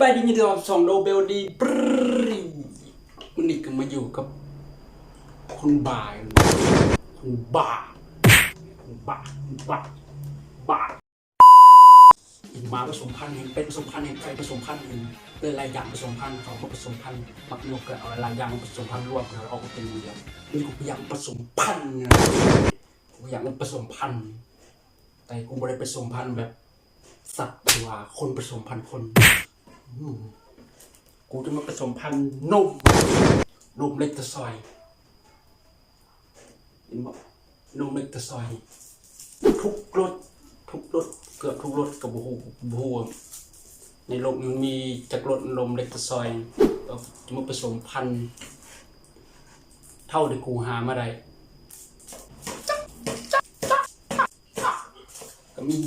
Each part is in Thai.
บายดีมีเดียวสองโดเบลดีปรีมันนี่ก็มาอยู่กับ คนบ่ายคนบ้าคนบ้าคนบ้าบ้าอีกมาผสมพันธุ์เห็นเป็นผสมพันธุ์เห็นใครผสมพันธุ์เห็นเป็นหลายอย่างผสมพันธุ์เขาก็ผสมพันธุ์มักนกก็เอาหลายอย่างผสมพันธุ์รวมกันแล้วเอาก็เป็นเดียวนี่กูพยายามผสมพันธุ์ไงกูพยายามผสมพันธุ์แต่กูไม่ได้ผสมพันธุ์แบบสัตว์หรือว่าคนผสมพันธุ์คน กูจะมาผสมพันธุ์นมนมเล็กตะซอยเห็นบอกนมเล็กตะซอย ทุกรสทุกรสเกือบทุกรสกับบูฮูบูในโลกนี้มีจักรรสนมเล็กตะซอยเอาจะมาผสมพันธุ์เท่าที่กูหามาได้ก็มี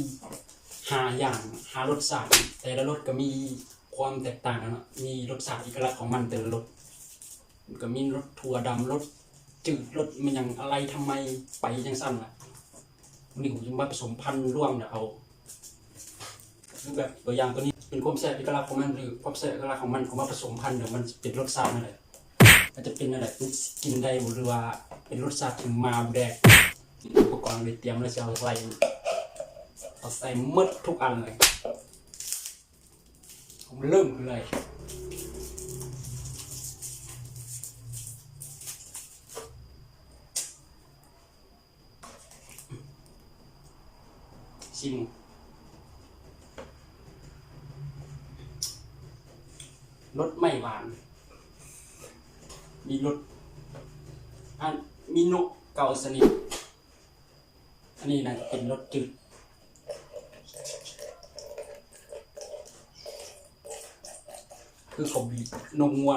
หาอย่างหารสชาติแต่ละรสก็มี ความแตกต่างกันเนาะมีรสชาติเอกลักษณ์ของมันแต่ละรสมันก็มีรสถั่วดำรสจืดรสมันอย่างอะไรทำไมไปจังสั้นล่ะวันนี้ผมจะมาผสมพันธุ์ร่วมเนี่ยเอาคือแบบตัวอย่างตัวนี้เป็นความแซ่บเอกลักษณ์ของมันหรือความแซ่บเอกลักษณ์ของมันเอามาผสมพันธุ์เดี๋ยวมันเป็นรสชาตินั่นแหละอาจจะเป็นอะไรกินได้บ่หรือว่าเป็นรสชาติมาแดกอุปกรณ์เลยเตรียมแล้วจะเอาอะไรเอาใส่มดทุกอันเลย ผมเริ่มเลยชิมรสไม่หวาน มีรสอันมีนกเกาสนิทอันนี้นะเป็นรสจืด คือเขาบีบนมวัว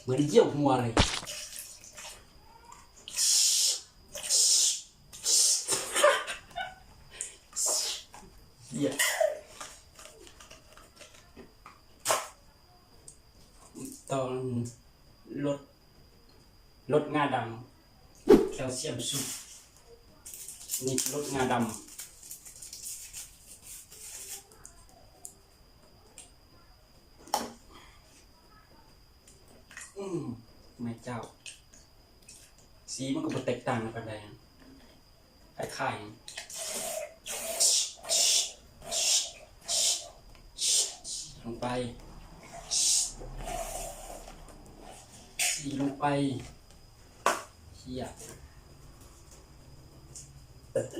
เหมือนเยี่ยววัวเลยเยี่ยตอนลดลดงาดำแคลเซียมสูงนี่ลดงาดำ อืมไม่ เจ้า สีมันก็บ่แตกต่างกันได้คล้ายๆลงไปสีลงไปเฮีย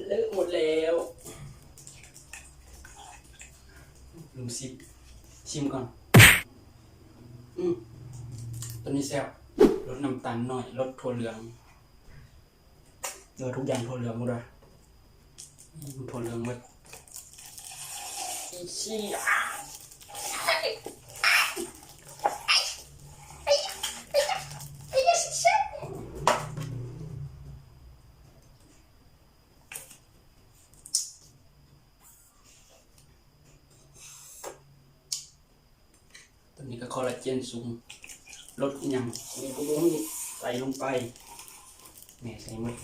เลอะหมดแล้วลืมซิมชิมก่อน อืมตัวนี้แซ่บ ลดน้ำตาลหน่อยลดถั่วเหลืองเออทุกอย่างถั่วเหลืองหมดเลยถั่วเหลืองหมดชี่อะตัวนี้ก็คอลลาเจนสูง ลดย่างมีพวกนี้ใส่ลงไปแม่ใส่หมด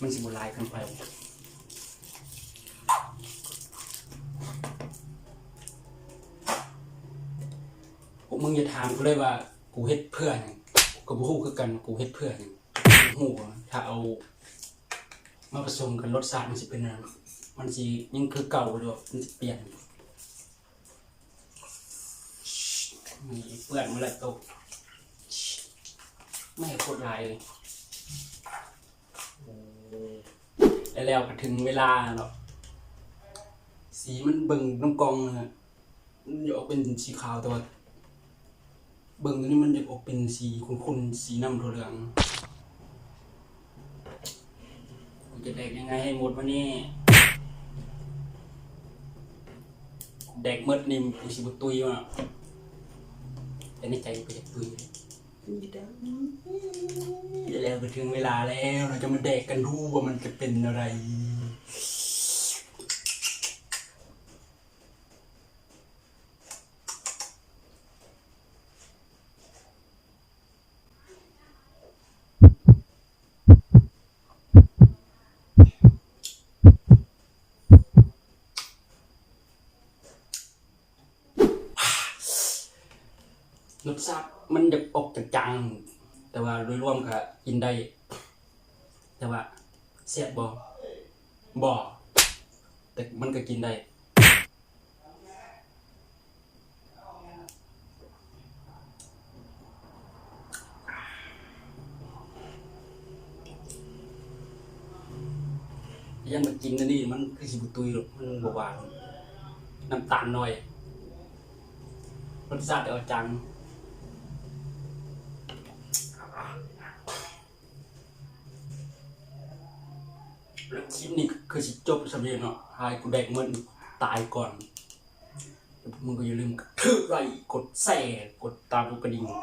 มันสิบลายกันไปพวกมึงอย่าถามกูเลยว่ากูเฮ็ดเพื่อหยังกูกับฮู้คือกันกูเฮ็ดเพื่อหยังฮู้ว่าถ้าเอา มาผสมกันรสชาติมันสิเป็นอะไรมันสิยังคือเก่าหรือว่ามันสิเปลี่ยน นี่เปื่อนมาแล้วตก ไม่โคตรลายเลยแล้วแล้วก็ถึงเวลาเนาะสีมันเบิ่งน้ำกองนะมันจะออกเป็นสีขาวแต่ว่าเบิ่งตัวนี้มันจะออกเป็นสีขุ่นๆสีน้ำถั่วเหลืองกูจะแดกยังไงให้หมดวะนี่แดกหมดนี่กูสิบตุยว่ะ แต่ในใจก็จะตุยเลยแล้วก็ถึงเวลาแล้วเราจะมาแดกกันดูว่ามันจะเป็นอะไร รสชาติมันจะออกจากจังๆแต่ว่าโดยรวมก็กินได้ แต่ว่าเสียบบ่บ่แต่มันก็กินได้ยังมากินอันนี่มันคือสิบตุยหรอกมันบหวานน้ำตาลหน่อยรสชาติเอาจัง แล้วคลิปนี้คือสิจบสำเร็จเนาะหายกูแดกมันตายก่อนมึงก็อย่าลืมกระทืบไลค์กดแชร์กดตามกระดิ่งมา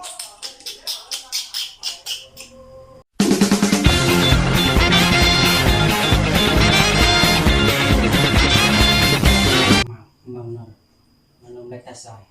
มามามาลงแบตาซอย